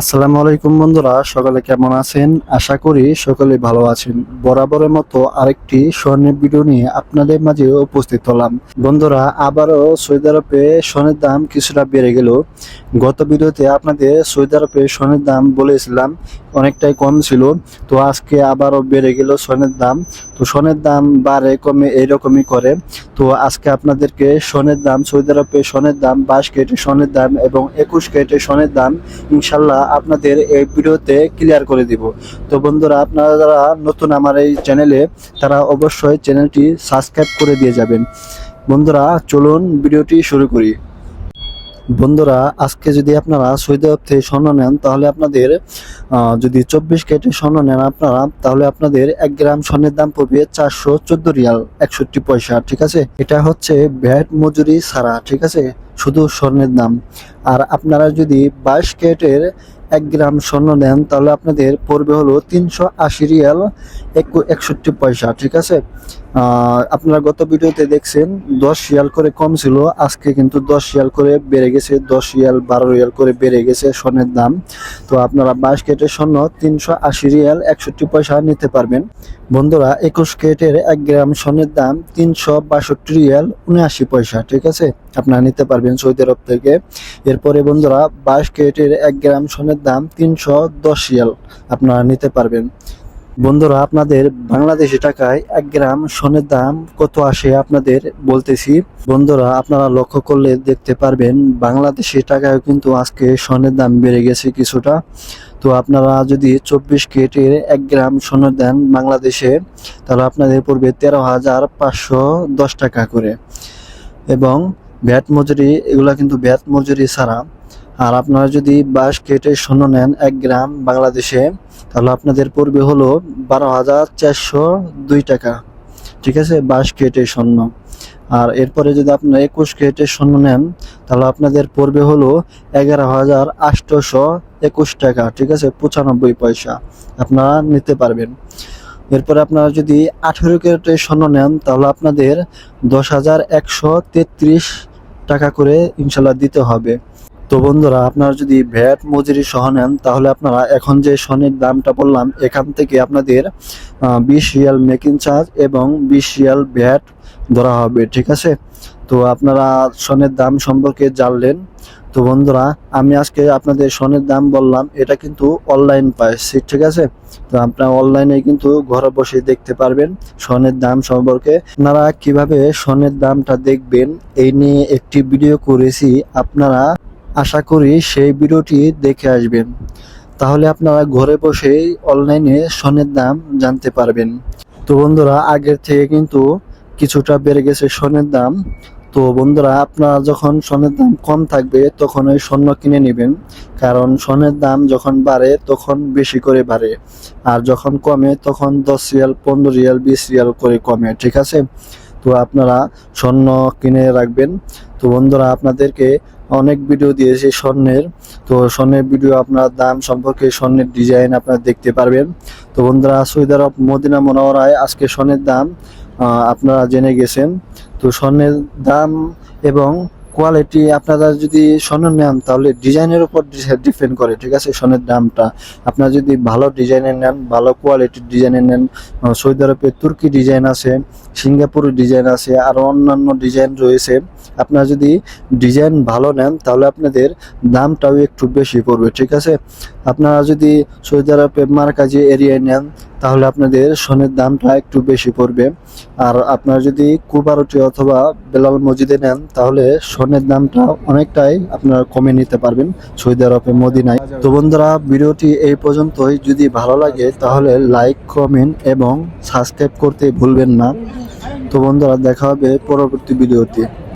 আসসালামু আলাইকুম বন্ধুরা, সকলে কেমন আছেন? আশা করি সকলে ভালো আছেন। বরাবরের মতো আরেকটি স্বর্ণের ভিডিও নিয়ে আপনাদের মাঝে উপস্থিত হলাম। বন্ধুরা, আবারও সৌদি আরবে স্বর্ণের দাম কিছুটা বেড়ে গেল। গত ভিডিওতে আপনাদের সৌদি আরবে স্বর্ণের দাম বলেছিলাম, অনেকটাই কম ছিল। তো আজকে আবারও বেড়ে গেল স্বর্ণের দাম। তো স্বর্ণের দাম বাড়ে, কমে, এইরকমই করে। তো আজকে আপনাদেরকে সোনের দাম, সৌদি আরবে সোনের দাম, বাইশ কেটে সোনের দাম এবং একুশ কেটে সোনের দাম ইনশাল্লাহ আপনাদের এই ভিডিওতে ক্লিয়ার করে দিব। তো বন্ধুরা, আপনারা যারা নতুন আমার এই চ্যানেলে তারা অবশ্যই চ্যানেলটি সাবস্ক্রাইব করে দিয়ে যাবেন। বন্ধুরা, চলুন ভিডিওটি শুরু করি। বন্ধুরা, আজকে যদি আপনারা সৌদি আরব থেকে স্বর্ণ নেন, তাহলে আপনাদের যদি চব্বিশ কেটে স্বর্ণ নেন আপনারা, তাহলে আপনাদের এক গ্রাম স্বর্ণের দাম পড়বে চারশো চোদ্দ রিয়াল একষট্টি পয়সা, ঠিক আছে? এটা হচ্ছে ভ্যাট মজুরি ছাড়া, ঠিক আছে? শুধু স্বর্ণের দাম। আর আপনারা যদি বাইশ ক্যারেটের এক গ্রাম স্বর্ণ নেন, তাহলে আপনাদের পড়বে হলো তিনশো আশি রিয়াল এক- একষট্টি পয়সা, ঠিক আছে? আপনারা গত ভিডিওতে দেখছেন, দশ রিয়াল করে কম ছিল, আজকে কিন্তু দশ রিয়াল করে বেড়ে গেছে, দশ রিয়াল, বারো রিয়াল করে বেড়ে গেছে স্বর্ণের দাম। তো আপনারা বাইশ কেটের স্বর্ণ তিনশো আশি রিয়াল একষট্টি পয়সা নিতে পারবেন। বন্ধুরা, একুশ কেটের এক গ্রাম স্বর্ণের দাম তিনশো বাষট্টি রিয়াল উনআশি পয়সা, ঠিক আছে? আপনারা নিতে পারবেন সৌদি আরব থেকে। এরপরে বন্ধুরা, বাইশ কেটের এক গ্রাম স্বর্ণের দাম তিনশো দশ রিয়াল আপনারা নিতে পারবেন। বন্ধুরা, আপনাদের বাংলাদেশি টাকায় এক গ্রাম সোনের দাম কত আসে আপনাদের বলতেছি। বন্ধুরা, আপনারা লক্ষ্য করলে দেখতে পারবেন, বাংলাদেশি টাকায় কিন্তু আজকে সোনের দাম বেড়ে গেছে কিছুটা। তো আপনারা যদি চব্বিশ কেটের এক গ্রাম সোনের দেন বাংলাদেশে, তাহলে আপনাদের পড়বে তেরো হাজার পাঁচশো দশ টাকা করে। এবং ভ্যাট মজুরি, এগুলা কিন্তু ভ্যাট মজুরি ছাড়া আর আপনারা যদি বাস কেটে স্বর্ণ নেন এক গ্রাম বাংলাদেশে, তাহলে আপনাদের পড়বে হলো বারো হাজার চারশো দুই টাকা। ঠিক আছে? বাস কেটে স্বর্ণ। আর এরপরে যদি আপনারা একুশ কেটে স্বর্ণ নেন, তাহলে আপনাদের পড়বে হলো এগারো হাজার আটশোশো একুশ টাকা। ঠিক আছে? পঁচানব্বই পয়সা আপনারা নিতে পারবেন। এরপরে আপনারা যদি আঠেরো কেটে স্বর্ণ নেন, তাহলে আপনাদের দশ হাজার একশো তেত্রিশ টাকা করে ইনশাল্লাহ দিতে হবে। তো বন্ধুরা, আপনারা যদি ভ্যাট মজুরি সহ নেন, তাহলে আপনারা এখন যে স্বর্ণের দামটা বললাম, এখান থেকে আপনাদের বিশ রিয়াল মেকিং চার্জ এবং বিশ রিয়াল ভ্যাট ধরা হবে, ঠিক আছে? তো আপনারা স্বর্ণের দাম সম্পর্কে জানলেন। তো বন্ধুরা, আমি আজকে আপনাদের স্বর্ণের দাম বললাম, এটা কিন্তু অনলাইন প্রাইস ঠিক আছে? তো আপনারা অনলাইনে কিন্তু ঘরে বসে দেখতে পারবেন স্বর্ণের দাম সম্পর্কে। আপনারা কীভাবে স্বর্ণের দামটা দেখবেন, এই নিয়ে একটি ভিডিও করেছি। আপনারা আশা করি সেই ভিডিওটি দেখে আসবেন। তাহলে আপনারা ঘরে বসেই অনলাইনে স্বর্ণের দাম জানতে পারবেন। তো বন্ধুরা, আগের থেকে কিন্তু কিছুটা বেড়ে গেছে স্বর্ণের দাম। তো বন্ধুরা, আপনারা যখন স্বর্ণের দাম কম থাকবে, তখন ওই স্বর্ণ কিনে নেবেন। কারণ স্বর্ণের দাম যখন বাড়ে, তখন বেশি করে বাড়ে। আর যখন কমে, তখন দশ রিয়াল, পনেরো রিয়াল, বিশ রিয়াল করে কমে, ঠিক আছে? তো আপনারা স্বর্ণ কিনে রাখবেন। তো বন্ধুরা, আপনাদেরকে অনেক ভিডিও দিয়েছে স্বর্ণের। তো স্বর্ণের ভিডিও আপনার দাম সম্পর্কে স্বর্ণের ডিজাইন আপনারা দেখতে পারবেন। তো বন্ধুরা সৈদার মদিনা মনোহরায় আজকে স্বর্ণের দাম আপনারা জেনে গেছেন। তো স্বর্ণের দাম এবং কোয়ালিটি আপনারা যদি স্বর্ণ নেন, তাহলে ডিজাইনের উপর ডিপেন্ড করে, ঠিক আছে? স্বর্ণের দামটা। আপনারা যদি ভালো ডিজাইনের নেন, ভালো কোয়ালিটির ডিজাইনের নেন সৌদি আরবে তুর্কি ডিজাইন আছে, সিঙ্গাপুর ডিজাইন আছে, আর অন্যান্য ডিজাইন রয়েছে, আপনারা যদি ডিজাইন ভালো নেন, তাহলে আপনাদের দামটাও একটু বেশি পড়বে, ঠিক আছে? আপনারা যদি সৌদি আরবের মার্কাজি এরিয়ায় নেন তাহলে আপনাদের সোনের দামটা একটু বেশি পড়বে। আর আপনারা যদি কুবারটি অথবা বেলাল মসজিদে নেন, তাহলে সোনের দামটা অনেকটাই আপনারা কমে নিতে পারবেন সৌদি আরবে, মদিনায়। তো বন্ধুরা, ভিডিওটি এই পর্যন্তই। যদি ভালো লাগে, তাহলে লাইক, কমেন্ট এবং সাবস্ক্রাইব করতে ভুলবেন না। তো বন্ধুরা, দেখা হবে পরবর্তী ভিডিওতে।